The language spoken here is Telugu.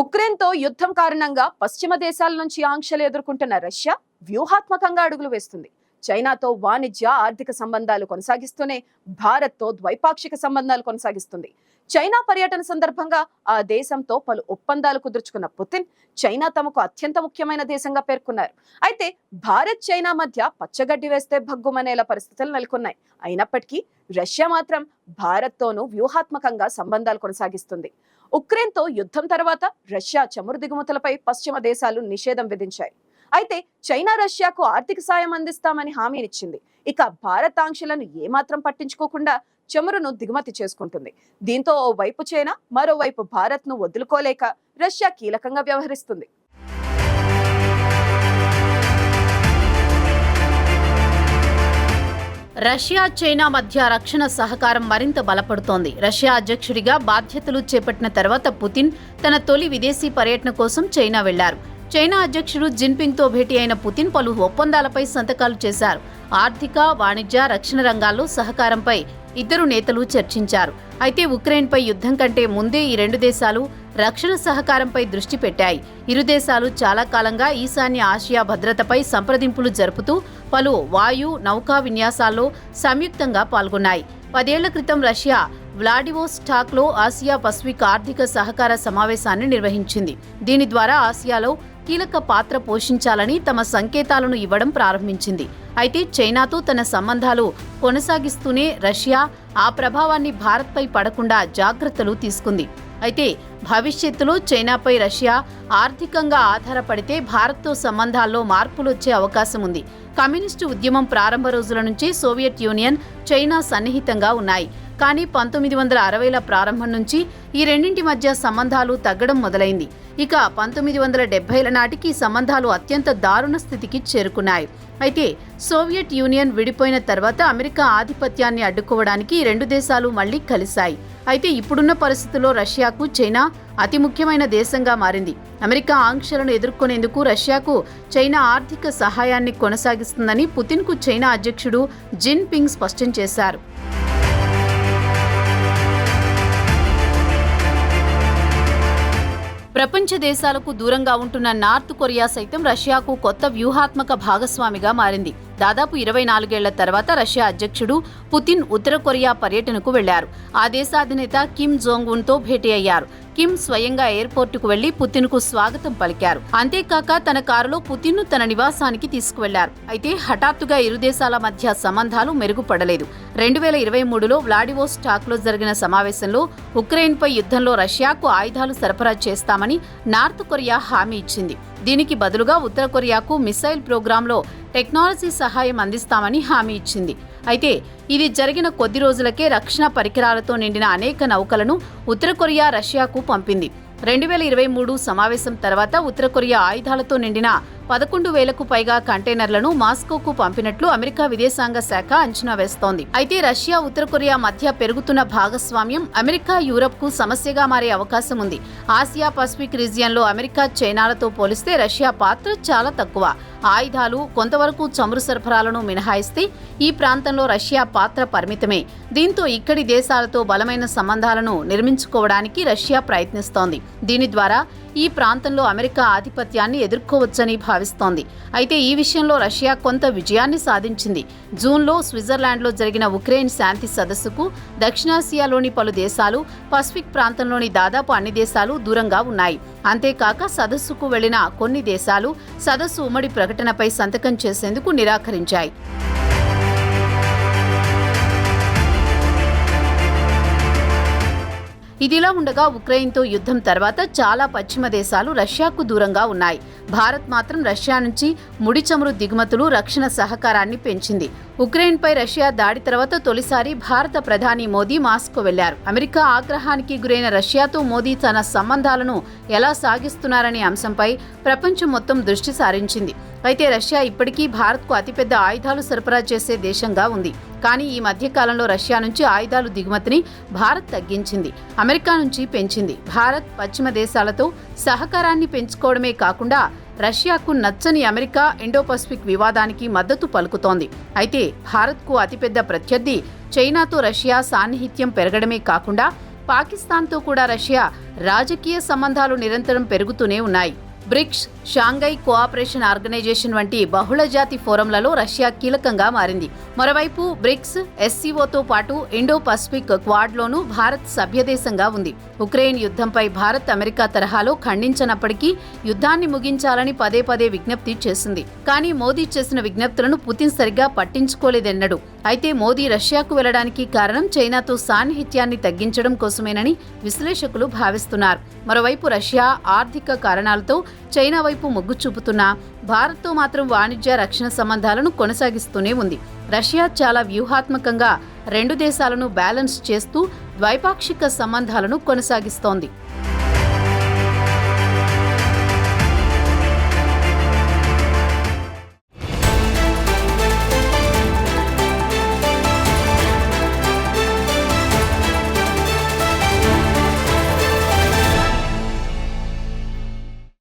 ఉక్రెయిన్తో యుద్ధం కారణంగా పశ్చిమ దేశాల నుంచి ఆంక్షలు ఎదుర్కొంటున్న రష్యా వ్యూహాత్మకంగా అడుగులు వేస్తుంది. చైనాతో వాణిజ్య ఆర్థిక సంబంధాలు కొనసాగిస్తూనే భారత్తో ద్వైపాక్షిక సంబంధాలు కొనసాగిస్తుంది. చైనా పర్యటన సందర్భంగా ఆ దేశంతో పలు ఒప్పందాలు కుదుర్చుకున్న పుతిన్ చైనా తమకు అత్యంత ముఖ్యమైన దేశంగా పేర్కొన్నారు. అయితే భారత్ చైనా మధ్య పచ్చగడ్డి వేస్తే భగ్గుమనేలా పరిస్థితులు నెలకొన్నాయి. అయినప్పటికీ రష్యా మాత్రం భారత్తోనూ వ్యూహాత్మకంగా సంబంధాలు కొనసాగిస్తుంది. ఉక్రెయిన్తో యుద్ధం తర్వాత రష్యా చమురు దిగుమతులపై పశ్చిమ దేశాలు నిషేధం విధించాయి. అయితే చైనా రష్యాకు ఆర్థిక సాయం అందిస్తామని హామీనిచ్చింది ఇక భారత్ ఆంక్షలను ఏమాత్రం పట్టించుకోకుండా చమురును దిగుమతి చేసుకుంటుంది. దీంతో ఓ వైపు చైనా మరోవైపు భారత్ను వదులుకోలేక రష్యా కీలకంగా వ్యవహరిస్తుంది. రష్యా చైనా మధ్య రక్షణ సహకారం మరింత బలపడుతోంది. రష్యా అధ్యక్షుడిగా బాధ్యతలు చేపట్టిన తర్వాత పుతిన్ తన తొలి విదేశీ పర్యటన కోసం చైనా వెళ్ళారు. చైనా అధ్యక్షుడు జిన్పింగ్తో భేటీ అయిన పుతిన్ పలు ఒప్పందాలపై సంతకాలు చేశారు. ఆర్థిక వాణిజ్య రక్షణ రంగాల్లో సహకారంపై ఇద్దరు నేతలు చర్చించారు. అయితే ఉక్రెయిన్పై యుద్ధం కంటే ముందే ఈ రెండు దేశాలు రక్షణ సహకారంపై దృష్టి పెట్టాయి. ఇరు దేశాలు చాలా కాలంగా ఈశాన్య ఆసియా భద్రతపై సంప్రదింపులు జరుపుతూ పలు వాయు నౌకా విన్యాసాల్లో సంయుక్తంగా పాల్గొన్నాయి. పదేళ్ళ క్రితం రష్యా వ్లాడివోస్టాక్లో ఆసియా పసిఫిక్ ఆర్థిక సహకార సమావేశాన్ని నిర్వహించింది. దీని ద్వారా ఆసియాలో కీలక పాత్ర పోషించాలని తమ సంకేతాలను ఇవ్వడం ప్రారంభించింది. అయితే చైనాతో తన సంబంధాలు కొనసాగిస్తూనే రష్యా ఆ ప్రభావాన్ని భారత్పై పడకుండా జాగ్రత్తలు తీసుకుంది. అయితే భవిష్యత్తులో చైనాపై రష్యా ఆర్థికంగా ఆధారపడితే భారత్తో సంబంధాల్లో మార్పులు వచ్చే అవకాశం ఉంది. కమ్యూనిస్టు ఉద్యమం ప్రారంభ రోజుల నుంచి సోవియట్ యూనియన్ చైనా సన్నిహితంగా ఉన్నాయి. కానీ పంతొమ్మిది వందల అరవైల ప్రారంభం నుంచి ఈ రెండింటి మధ్య సంబంధాలు తగ్గడం మొదలైంది. ఇక పంతొమ్మిది వందల డెబ్బైల నాటికి సంబంధాలు అత్యంత దారుణ స్థితికి చేరుకున్నాయి. అయితే సోవియట్ యూనియన్ విడిపోయిన తర్వాత అమెరికా ఆధిపత్యాన్ని అడ్డుకోవడానికి రెండు దేశాలు మళ్ళీ కలిశాయి. అయితే ఇప్పుడున్న పరిస్థితుల్లో రష్యాకు చైనా అతి ముఖ్యమైన దేశంగా మారింది. అమెరికా ఆంక్షలను ఎదుర్కొనేందుకు రష్యాకు చైనా ఆర్థిక సహాయాన్ని కొనసాగిస్తుందని పుతిన్కు చైనా అధ్యక్షుడు జిన్ పింగ్ స్పష్టం చేశారు. ప్రపంచ దేశాలకు దూరంగా ఉంటున్న నార్త్ కొరియా సైతం రష్యాకు కొత్త వ్యూహాత్మక భాగస్వామిగా మారింది. దాదాపు ఇరవై నాలుగేళ్ళ తర్వాత రష్యా అధ్యక్షుడు పుతిన్ ఉత్తర కొరియా పర్యటనకు వెళ్ళారు. ఆ దేశ అధినేత కిమ్ జోంగ్ ఉన్తో భేటీ అయ్యారు. కిమ్ స్వయంగా ఎయిర్పోర్టుకు వెళ్ళి పుతిన్కు స్వాగతం పలికారు. అంతేకాక తన కారులో పుతిన్ను తన నివాసానికి తీసుకువెళ్ళారు. అయితే హఠాత్తుగా ఇరు దేశాల మధ్య సంబంధాలు మెరుగుపడలేదు. రెండు వేల ఇరవై మూడులో వ్లాడివోస్టాక్లో జరిగిన సమావేశంలో ఉక్రెయిన్పై యుద్ధంలో రష్యాకు ఆయుధాలు సరఫరా చేస్తామని నార్త్ కొరియా హామీ ఇచ్చింది. దీనికి బదులుగా ఉత్తర కొరియాకు మిసైల్ ప్రోగ్రాంలో టెక్నాలజీ సహాయం అందిస్తామని హామీ ఇచ్చింది. అయితే ఇది జరిగిన కొద్ది రోజులకే రక్షణ పరికరాలతో నిండిన అనేక నౌకలను ఉత్తర కొరియా రష్యాకు పంపింది. రెండు వేల ఇరవై మూడు సమావేశం తర్వాత ఉత్తర కొరియా ఆయుధాలతో నిండిన పదకొండు వేలకు పైగా కంటైనర్లను మాస్కోకు పంపినట్లు అమెరికా విదేశాంగ శాఖ అంచనా వేస్తోంది. అయితే రష్యా ఉత్తర కొరియా మధ్య పెరుగుతున్న భాగస్వామ్యం అమెరికా యూరప్కు సమస్యగా మారే అవకాశం ఉంది. ఆసియా పసిఫిక్ రీజియన్లో అమెరికా చైనాలతో పోలిస్తే రష్యా పాత్ర చాలా తక్కువ. ఆయుధాలు కొంతవరకు చమురు సరఫరాలను మినహాయిస్తే ఈ ప్రాంతంలో రష్యా పాత్ర పరిమితమే. దీంతో ఇక్కడి దేశాలతో బలమైన సంబంధాలను నిర్మించుకోవడానికి రష్యా ప్రయత్నిస్తోంది. దీని ద్వారా ఈ ప్రాంతంలో అమెరికా ఆధిపత్యాన్ని ఎదుర్కోవచ్చని భావిస్తోంది. అయితే ఈ విషయంలో రష్యా కొంత విజయాన్ని సాధించింది. జూన్లో స్విట్జర్లాండ్లో జరిగిన ఉక్రెయిన్ శాంతి సదస్సుకు దక్షిణాసియాలోని పలు దేశాలు పసిఫిక్ ప్రాంతంలోని దాదాపు అన్ని దేశాలు దూరంగా ఉన్నాయి. అంతేకాక సదస్సుకు వెళ్ళిన కొన్ని దేశాలు సదస్సు ఉమ్మడి ప్రకటనపై సంతకం చేసేందుకు నిరాకరించాయి. ఇదిలా ఉండగా ఉక్రెయిన్తో యుద్ధం తర్వాత చాలా పశ్చిమ దేశాలు రష్యాకు దూరంగా ఉన్నాయి. భారత్ మాత్రం రష్యా నుంచి ముడి చమురు దిగుమతులు రక్షణ సహకారాన్ని పెంచింది. ఉక్రెయిన్పై రష్యా దాడి తర్వాత తొలిసారి భారత ప్రధాని మోదీ మాస్కో వెళ్ళారు. అమెరికా ఆగ్రహానికి గురైన రష్యాతో మోదీ తన సంబంధాలను ఎలా సాగిస్తున్నారనే అంశంపై ప్రపంచం మొత్తం దృష్టి సారించింది. అయితే రష్యా ఇప్పటికీ భారత్కు అతిపెద్ద ఆయుధాలు సరఫరా చేసే దేశంగా ఉంది. కానీ ఈ మధ్యకాలంలో రష్యా నుంచి ఆయుధాలు దిగుమతిని భారత్ తగ్గించింది. అమెరికా నుంచి పెంచింది. భారత్ పశ్చిమ దేశాలతో సహకారాన్ని పెంచుకోవడమే కాకుండా రష్యాకు నచ్చని అమెరికా ఇండోపసిఫిక్ వివాదానికి మద్దతు పలుకుతోంది. అయితే భారత్కు అతిపెద్ద ప్రత్యర్థి చైనాతో రష్యా సాన్నిహిత్యం పెరగడమే కాకుండా పాకిస్తాన్తో కూడా రష్యా రాజకీయ సంబంధాలు నిరంతరం పెరుగుతూనే ఉన్నాయి. బ్రిక్స్ షాంఘై కోఆపరేషన్ ఆర్గనైజేషన్ వంటి బహుళజాతి ఫోరంలలో రష్యా కీలకంగా మారింది. మరోవైపు బ్రిక్స్ ఎస్సీఓతో పాటు ఇండో పసిఫిక్ క్వాడ్లోనూ భారత్ సభ్యదేశంగా ఉంది. ఉక్రెయిన్ యుద్ధంపై భారత్ అమెరికా తరహాలో ఖండించనప్పటికీ యుద్ధాన్ని ముగించాలని పదే పదే విజ్ఞప్తి చేసింది. కానీ మోదీ చేసిన విజ్ఞప్తులను పుతిన్ సరిగ్గా పట్టించుకోలేదన్నాడు. అయితే మోదీ రష్యాకు వెళ్ళడానికి కారణం చైనాతో సాన్నిహిత్యాన్ని తగ్గించడం కోసమేనని విశ్లేషకులు భావిస్తున్నారు. మరోవైపు రష్యా ఆర్థిక కారణాలతో చైనా వైపు మొగ్గు చూపుతున్నా భారత్తో మాత్రం వాణిజ్య రక్షణ సంబంధాలను కొనసాగిస్తూనే ఉంది. రష్యా చాలా వ్యూహాత్మకంగా రెండు దేశాలను బ్యాలెన్స్ చేస్తూ ద్వైపాక్షిక సంబంధాలను కొనసాగిస్తోంది.